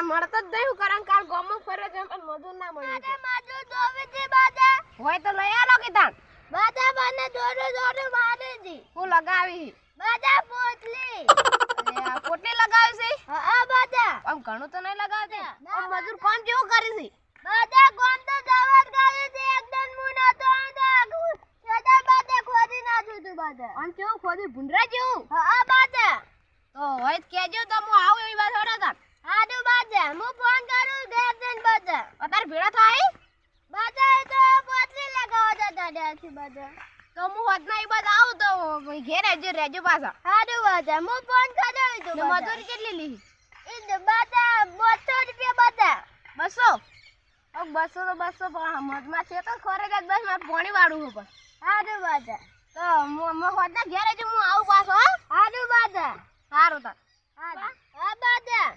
યાર મળતો જ નહીં કારણ કાલ ગોમો ફરે છે પણ મજૂર ના મળે. અરે મજૂર જોવે છે બાદા હોય તો લઈ આલો કીધા બાજા મને દોરો દોરો મારે જી હું લગાવી. બાદા પોટલી. પોટલી લગાવી છે? હા બાદા આમ ઘણું તો નહીં લગાવતી? આમ મજૂર કોણ કેવું કરી છે? બાદા ગોમ તો જવાબ ગાવે છે. એકદમ મું ન તો આંધો છોટા બાદા ખોદી નાખ્યું તું બાદા આમ કેવું ખોદી ભૂંડરા જેવું? હા બાદા તો હોય કેજો તો હું આવું એવી વાત હોડા તા આડુ બાજે હું ફોન કરું બે જણ બાજે અત્યારે ભીડો થાય? બાજે તો પોટલી લગાવો જતા દાડે છે બધા. તો હું હોદના એ બાદ આવું તો ઘેર રહેજો રહેજો પાછા. આડુ બાજે હું ફોન કરાવી તો ને મજૂરી કેટલી લીધી? એ બધા બસો રૂપિયા બાજે બસો? બસો તો બસો મધમાં છે તો ખરે જ બસ મારે પાણી વાળું હું પણ. બાજે તો હું હોદના ઘેર જ હું આવું પાછો હો. આડુ બધા સારું બધા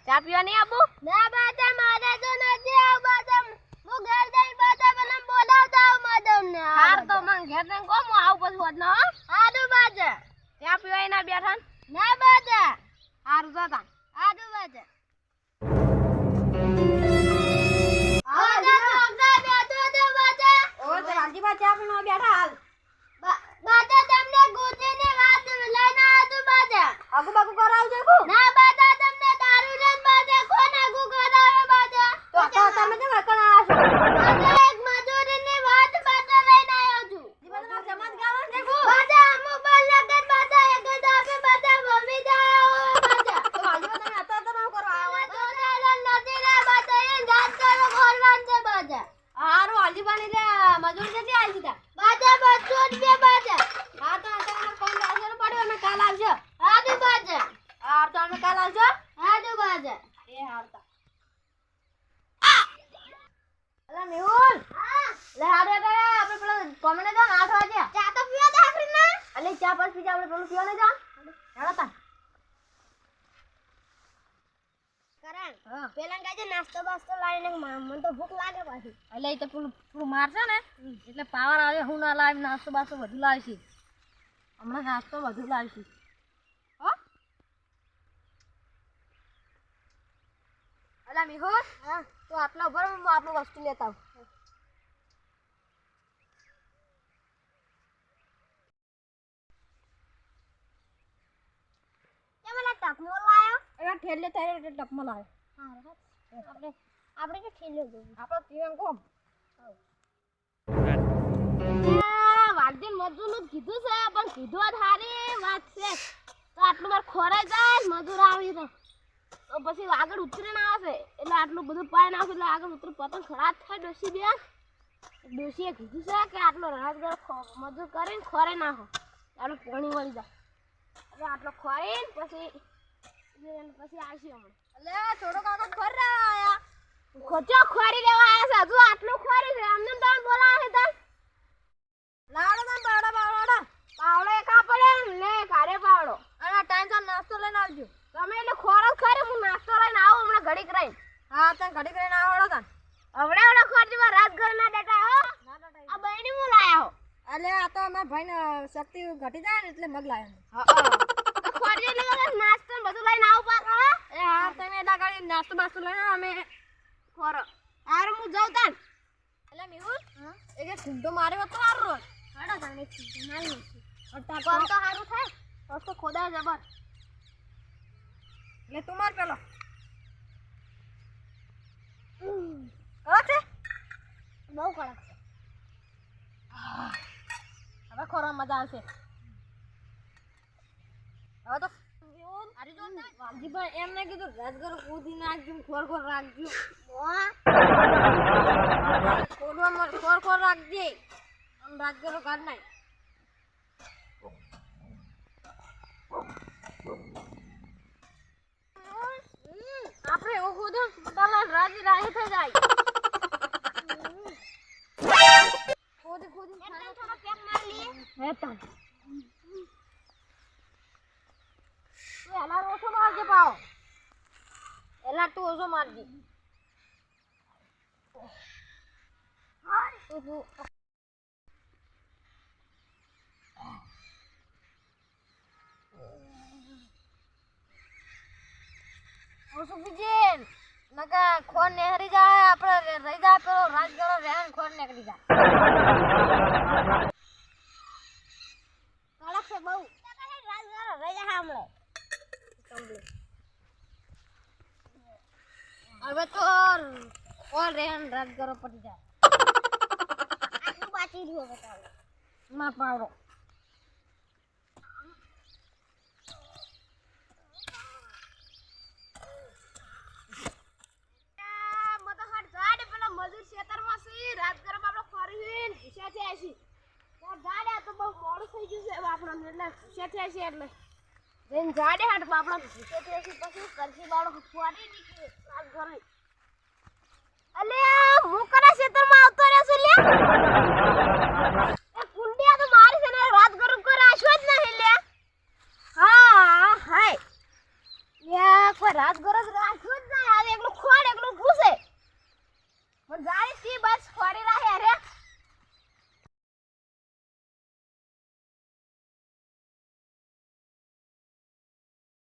ચા પીવા નહીં આપું? ના બધા મારે તો નથી આવ બધા હું ઘર જઈ બાજે મને બોલાવતા આવ madam ને હાર તો મને ઘેર ને હું આવું પછી હોદના હો. આડુ બધા ચા પીવા ના બેઠા ને? ના બધા હાર જતા આડુ તો ચા બેઠા હાલ. બ- બધા તમને ગુજીની વાત લઈને આવ્યો બાજે આગુ બાગુ કરાવજો કો ના બધા તમને દારૂ ને બધા કોણ આગુ કરાવે બધા તો તો તમે કેમ કણ આશો બધા એક મજૂરીની વાત બધા લઈને આવ્યો છું જીવનમાં જમાત ગાવા છે કો બધા મોબાઈલ લગન બધા એક જ આપે બધા ભમી જાય હવે બધા તો રાજીબા તમે હતા તમે કરો આવો તો ચાલો નથી રે બધા એ દાંત કરો ખોરવાન છે બધા હારું હાલજીબાની લે મજૂરી કેટલી આવી તા બધા બસો રૂપિયા બધા હા તો અત્યારે ફોન આવશે પડ્યો અમે કાલ આવજો આદુ બધા હા તો અમે કાલ આવજો આદુ બધા એ હારતા અલા મેહુલ હા લે હાડે રે આપણે પેલો કોમને જા 8 વાગે ચા તો પીવા દે આખરી ના અલે ચા પાસ પીજા આપણે પેલું પીવા નહીં જા હેડો તા કરણ હા પેલા કાજે નાસ્તો બાસ્તો લાવીને મને તો ભૂખ લાગે પાછી. એટલે એ તો પેલું પેલું મારશે ને? એટલે પાવર આવે હું ના લાવી નાસ્તો બાસ્તો બધું લાવીશી. હમણાં નાસ્તો વધુ લાવીશી. હો? અલા મિહોર હા. તો આટલા ઉપર હું આપણું વસ્તુ લેતા આવું. ટકનો લાયો? એવા ઠેલે થાય ટપમાં લાવે આપણે આપણે કે ઠેલ્યો ગયો આપણો પીવાનું કોમ મજૂરનું જ કીધું છે પણ કીધું સારી વાત છે. તો આટલું મારે ખોરાઈ જાય મજૂર આવી તો. તો પછી આગળ ઉતરીને આવશે. એટલે આટલું બધું પાઈ આવશે એટલે આગળ ઉતરી. પતંગ ખરાબ થાય ડોસી બે ડોસીએ કીધું છે કે આટલો રાતગર મજૂર કરીને ખોરે નાખો. આટલું પાણી વળી જાય એટલે આટલો ખોરીને પછી પછી આવશે હમણાં. એટલે થોડો કાકો ખોર રહ્યા ખોચો ખોરી લેવા આવ્યા છે. હજુ આટલું ખોરી છે. અમને તમે બોલાવે છે લાવડો તમે પાવડો પાવડો પાવડો એક પડે લે પાવડો અને ટાઈમ સર નાસ્તો લઈને આવજો. તમે એટલે ખોરાક ખરી. હું નાસ્તો લઈને આવું હમણાં ઘડીક રહીને. હા તમે ઘડીક રહીને આવડો તા હમણાં હમણાં ખોરજીમાં રાત ઘર ના ડટા હો આ બહેની હું લાયા હો. એટલે આ તો અમારા ભાઈને શક્તિ ઘટી જાય ને એટલે મગ લાયા હા. ખોરજી એટલે નાસ્તો બધું લઈને આવું પાછો એ હા તમે એટલા કરી નાસ્તો બાસ્તો લઈને અમે. ખોરો હાર હું જાઉં તાન. એટલે મેહુલ એક એક માર્યો તો હારો રોજ. હાડો તાન એક મારી નાખી કોમ તો હારું થાય. રસ્તો ખોદા જબર. એટલે તું માર પેલો. કડક છે? બહુ કડક છે. હવે ખોરા મજા આવશે. હવે તો વાલજીભાઈ એમ નહીં કીધું રાજગર કૂદી નાખજો ખોર ખોર રાખજો. ખોરવામાં ખોર ખોર રાખજે. આમ રાજગરો કાઢ નાખ આપણે એવું ખોદો તાલા રાજી રાહી થઈ જાય. ખોદી ખોદી પેક મારી લઈએ હે મારજી સુખીજી નકા ખોન ને હરી જાય આપણે રહી જાય પેલો રાજ કરો રહેણ ખોન ને કરી જાય. કડક છે બહુ. રાજ કરો રહી જાય હમણાં. કમ્પ્લીટ રાત કરો પડી જાય? આટલું બાકી રહ્યું પાડો. આ મતો હાટ જાડે મજૂર ખેતરમાં છે, રાત ગરમ આપણે ફરી ભૂસા થયા છે ત્યાં જાડે તો બહુ મોડું થઈ ગયું છે આપણને એટલે ઈશા થયા છે એટલે. જઈને જાડે હાટ બાપડા ભૂસા થયા પછી કરસી બાળો ફરી નીકળે. અલે હું